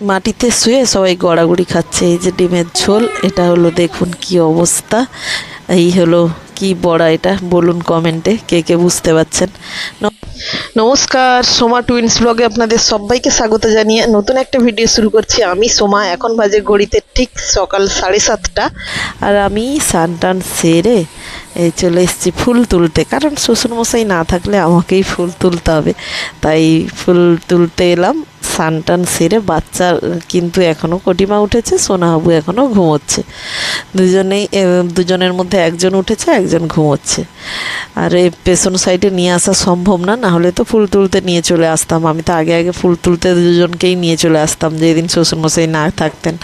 মাটিতে শুয়ে সবাই গড়াগড়ি খাচ্ছে। এই যে ডিমের ঝোল এটা হলো দেখুন কি অবস্থা। এই হলো কি বড়া এটা বলুন কমেন্টে কে কে বুঝতে পারছেন। নমস্কার সোমা টুইন্স ব্লগে আপনাদের সবাইকে স্বাগত জানিয়ে নতুন একটা ভিডিও শুরু করছি। আমি সোমা এখন বাজে ঘড়িতে ঠিক সকাল সাড়ে সাতটা। আর আমি স্নান টান সেরে এই চলে এসেছি ফুল তুলতে। কারণ শ্বশুরমশাই না থাকলে আমাকেই ফুল তুলতে হবে। তাই ফুল তুলতে এলাম। স্নান টান সেরে বাচ্চার কিন্তু এখনও কটিমা উঠেছে, সোনাহাবু এখনও ঘুমোচ্ছে। দুজনেই দুজনের মধ্যে একজন উঠেছে, একজন ঘুমোচ্ছে। আর এই পেছন সাইডে নিয়ে আসা সম্ভব না না হলে তো ফুল তুলতে নিয়ে চলে আসতাম। আমি তো আগে আগে ফুল তুলতে দুজনকেই নিয়ে চলে আসতাম, যেদিন শ্বশুরমশাই না থাকতেন।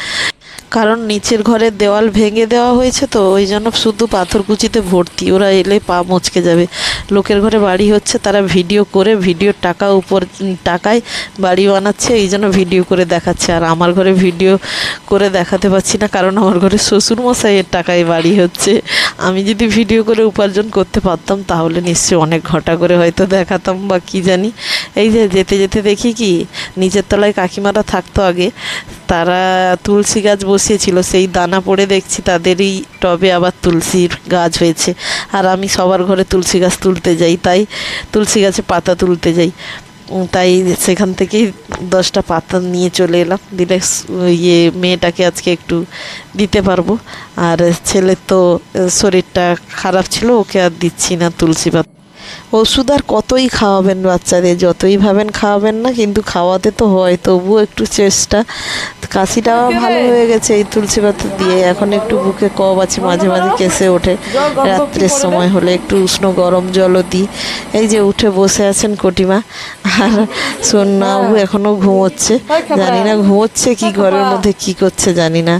কারণ নিচের ঘরের দেওয়াল ভেঙে দেওয়া হয়েছে তো, ওই জন্য শুধু পাথরকুচিতে ভর্তি। ওরা এলে পা মচকে যাবে। লোকের ঘরে বাড়ি হচ্ছে, তারা ভিডিও করে, ভিডিওর টাকা উপর টাকায় বাড়ি বানাচ্ছে, এই জন্য ভিডিও করে দেখাচ্ছে। আর আমার ঘরে ভিডিও করে দেখাতে পারছি না, কারণ আমার ঘরে শ্বশুরমশাইয়ের টাকায় বাড়ি হচ্ছে। আমি যদি ভিডিও করে উপার্জন করতে পারতাম, তাহলে নিশ্চয়ই অনেক ঘটা করে হয়তো দেখাতাম বা কি জানি। এই যে যেতে যেতে দেখি কি নিচের তলায় কাকিমারা থাকতো আগে, তারা তুলসী গাছ বসিয়েছিল, সেই দানা পড়ে দেখছি তাদেরই টবে আবার তুলসীর গাছ হয়েছে। আর আমি সবার ঘরে তুলসী গাছ তুলতে যাই, তাই তুলসী গাছে পাতা তুলতে যাই। তাই সেখান থেকে দশটা পাতা নিয়ে চলে এলাম। দিলে ইয়ে মেয়েটাকে আজকে একটু দিতে পারব। আর ছেলের তো শরীরটা খারাপ ছিল, ওকে আর দিচ্ছি না তুলসী পাতা। ওষুধ আর কতই খাওয়াবেন বাচ্চাদের? যতই ভাবেন খাওয়াবেন না কিন্তু খাওয়াতে তো হয় তবুও একটু চেষ্টা। কাশিটাও ভালো হয়ে গেছে এই তুলসী পাতা দিয়ে। এখন একটু বুকে কব আছে মাঝে মাঝে কেসে ওঠে। রাত্রের সময় হলে একটু উষ্ণ গরম জলও দিই। এই যে উঠে বসে আছেন কটিমা। আর সোনাবু এখনও ঘুমোচ্ছে। জানি না ঘুমোচ্ছে কি ঘরের মধ্যে কি করছে জানি না।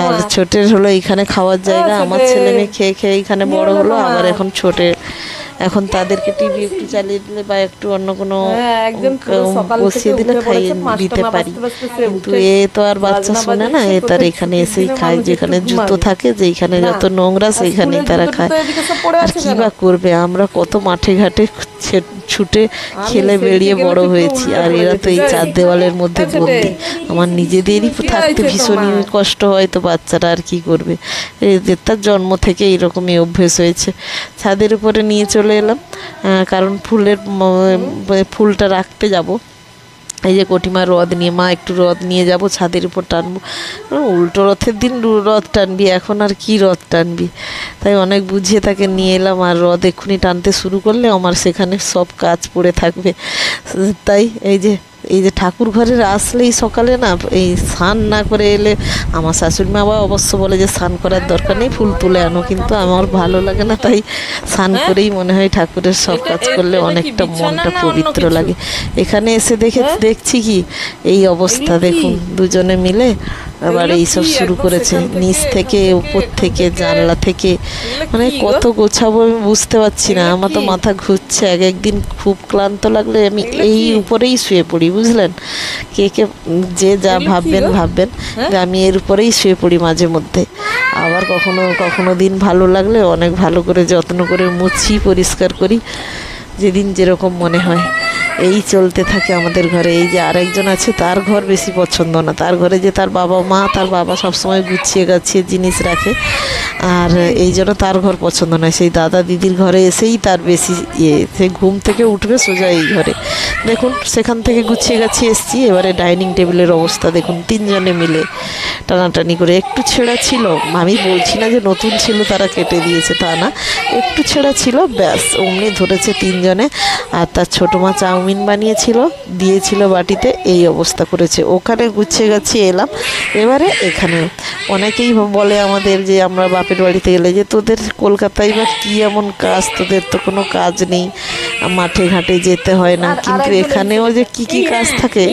আর ছোটের হলো এইখানে খাওয়ার জায়গা আমার ছেলে মেয়ে খেয়ে খেয়ে এইখানে বড় হলো আবার এখন ছোটের এখন তাদেরকে টিভি একটু চালিয়ে দিলে বা একটু অন্য কোনো হ্যাঁ, বসিয়ে দিলে খাইয়ে দিতে পারি। কিন্তু এ তো আর বাচ্চা শোনে না এ তার এখানে এসেই খায় যেখানে জুতো থাকে যেখানে যত নোংরা সেইখানেই তারা খায়। আর কি বা করবে আমরা কত মাঠে ঘাটে ছুটে খেলে বেরিয়ে বড় হয়েছি আর এরা তো এই চার দেওয়ালের মধ্যে আচ্ছা, বন্দি আমার নিজেদেরই থাকতে ভীষণই কষ্ট হয় তো বাচ্চারা আর কি করবে? এদের তার জন্ম থেকে এইরকমই অভ্যেস হয়েছে। ছাদের উপরে নিয়ে চলে এলাম আহ, কারণ ফুলের ফুলটা রাখতে যাব। এই যে কটিমা রদ নিয়ে মা একটু রদ নিয়ে যাব ছাদের উপর টানবো। উল্টো রথের দিন রদ টানবি এখন আর কি রথ টানবি? তাই অনেক বুঝিয়ে তাকে নিয়ে এলাম আর রথ এক্ষুনি টানতে শুরু করলে আমার সেখানে সব কাজ পড়ে থাকবে। তাই এই যে এই যে ঠাকুর ঘরের আসলেই সকালে না এই স্নান না করে এলে আমার শাশুড়ি মা বাবা অবশ্য বলে যে স্নান করার দরকার নেই ফুল তুলে আনো। কিন্তু আমার ভালো লাগে না তাই স্নান করেই মনে হয় ঠাকুরের সব কাজ করলে অনেকটা মনটা পবিত্র লাগে। এখানে এসে দেখে হ্যাঁ? দেখছি কি এই অবস্থা দেখুন দুজনে মিলে আবার এইসব শুরু করেছে নিচ থেকে উপর থেকে। জানলা থেকে। মানে কত গোছাবো আমি বুঝতে পারছি না। আমার তো মাথা ঘুরছে এক একদিন খুব ক্লান্ত লাগলে। আমি এই উপরেই শুয়ে পড়ি বুঝলেন? কে কে যে যা ভাববেন ভাববেন হ্যাঁ? যে আমি এর উপরেই শুয়ে পড়ি মাঝে মধ্যে। আবার কখনো কখনো দিন ভালো লাগলে অনেক ভালো করে যত্ন করে মুছি পরিষ্কার করি যেদিন যেরকম মনে হয়। এই চলতে থাকে আমাদের ঘরে। এই যে আরেকজন আছে, তার ঘর বেশি পছন্দ না। তার ঘরে যে তার বাবা মা, তার বাবা সবসময় গুছিয়ে গাছিয়ে জিনিস রাখে। আর এই জন্য তার ঘর পছন্দ নয়। সেই দাদা দিদির ঘরে এসেই তার বেশি ইয়ে। সে ঘুম থেকে উঠবে, সোজা এই ঘরে। দেখুন, সেখান থেকে গুছিয়ে গাছিয়ে এসেছি। এবারে ডাইনিং টেবিলের অবস্থা দেখুন, তিনজনে মিলে টানাটানি করে। একটু ছেঁড়া ছিল। আমি বলছি না যে নতুন ছিল, তারা কেটে দিয়েছে, তা না। একটু ছেঁড়া ছিল, ব্যাস, অমনি ধরেছে তিনজনে। আর তার ছোটো মা চাউমিন বানিয়েছিল দিয়েছিল বাটিতে এই অবস্থা করেছে। ওখানে গুছিয়ে গাছিয়ে এলাম। এবারে এখানে অনেকেই বলে আমাদের যে আমরা বাপের বাড়িতে গেলে যে তোদের কলকাতায় বা কী এমন কাজ তোদের তো কোনো কাজ নেই। মাঠে ঘাটে যেতে হয় না। কিন্তু এখানেও যে কি কি কাজ থাকে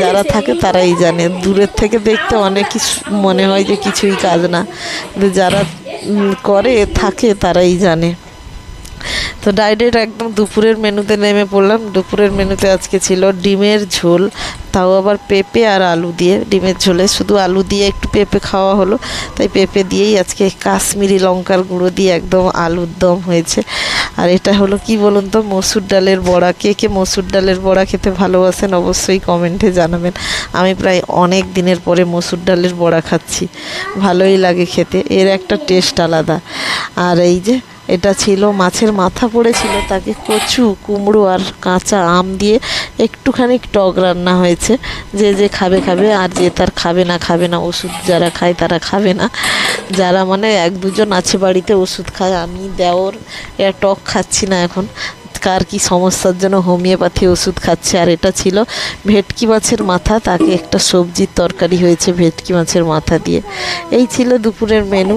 যারা থাকে তারাই জানে। দূরের থেকে দেখতে অনেক কিছু মনে হয় যে কিছুই কাজ না। কিন্তু যারা করে থাকে তারাই জানে। তো ডাইরেক্ট একদম দুপুরের মেনুতে নেমে পড়লাম। দুপুরের মেনুতে আজকে ছিল ডিমের ঝোল, তাও আবার পেঁপে আর আলু দিয়ে। ডিমের ঝোলে শুধু আলু দিয়ে একটু পেঁপে খাওয়া হলো, তাই পেঁপে দিয়েই আজকে কাশ্মীরি লঙ্কার গুঁড়ো দিয়ে একদম আলুর দম হয়েছে। আর এটা হলো কি বলুন তো, মসুর ডালের বড়া। কে কে মসুর ডালের বড়া খেতে ভালোবাসেন অবশ্যই কমেন্টে জানাবেন। আমি প্রায় অনেক দিনের পরে মসুর ডালের বড়া খাচ্ছি, ভালোই লাগে খেতে। এর একটা টেস্ট আলাদা। আর এই যে এটা ছিল, মাছের মাথা পড়েছিল, তাকে কচু, কুমড়ো আর কাঁচা আম দিয়ে একটুখানি টক রান্না হয়েছে। যে যে খাবে খাবে, আর যে তার খাবে না খাবে না, ওষুধ যারা খায় তারা খাবে না। যারা মানে এক দুজন আছে বাড়িতে ওষুধ খায়, আমি দেওর, এরা টক খাচ্ছি না এখন। কার কি সমস্যার জন্য হোমিওপ্যাথি ওষুধ খাচ্ছে? আর এটা ছিল ভেটকি মাছের মাথা, তাকে একটা সবজির তরকারি হয়েছে ভেটকি মাছের মাথা দিয়ে। এই ছিল দুপুরের মেনু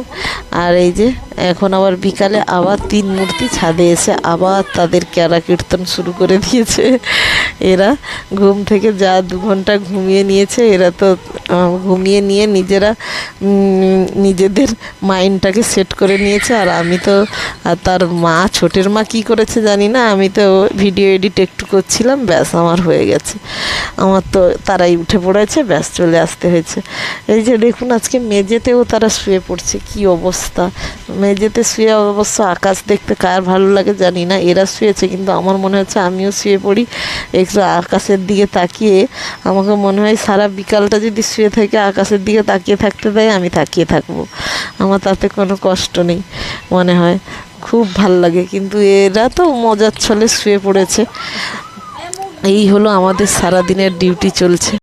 আর এই যে, এখন আবার বিকালে আবার তিন মূর্তি ছাদে এসে আবার তাদের ক্যারা কীর্তন শুরু করে দিয়েছে। এরা ঘুম থেকে যা দু ঘণ্টা ঘুমিয়ে নিয়েছে, এরা তো ঘুমিয়ে নিয়ে নিজেরা নিজেদের মাইন্ডটাকে সেট করে নিয়েছে। আর আমি তো তার মা, ছোটের মা কি করেছে জানি না আমি তো ভিডিও এডিট একটু করছিলাম, ব্যাস আমার হয়ে গেছে। আমার তো তারাই উঠে পড়েছে, ব্যাস চলে আসতে হয়েছে। এই যে দেখুন, আজকে মেঝেতেও তারা শুয়ে পড়ছে, কি অবস্থা। মেঝেতে শুয়ে অবশ্য আকাশ দেখতে কার ভালো লাগে জানি না, এরা শুয়েছে, কিন্তু আমার মনে হচ্ছে আমিও শুয়ে পড়ি। একটু আকাশের দিকে তাকিয়ে, আমাকে মনে হয় সারা বিকালটা যদি শুয়ে থেকে আকাশের দিকে তাকিয়ে থাকতে দেয়, আমি তাকিয়ে থাকব। আমার তাতে কোনো কষ্ট নেই, মনে হয়। খুব ভালো লাগে, কিন্তু এরা তো মজার ছলে শুয়ে পড়েছে। এই হলো আমাদের সারাদিনের ডিউটি চলছে।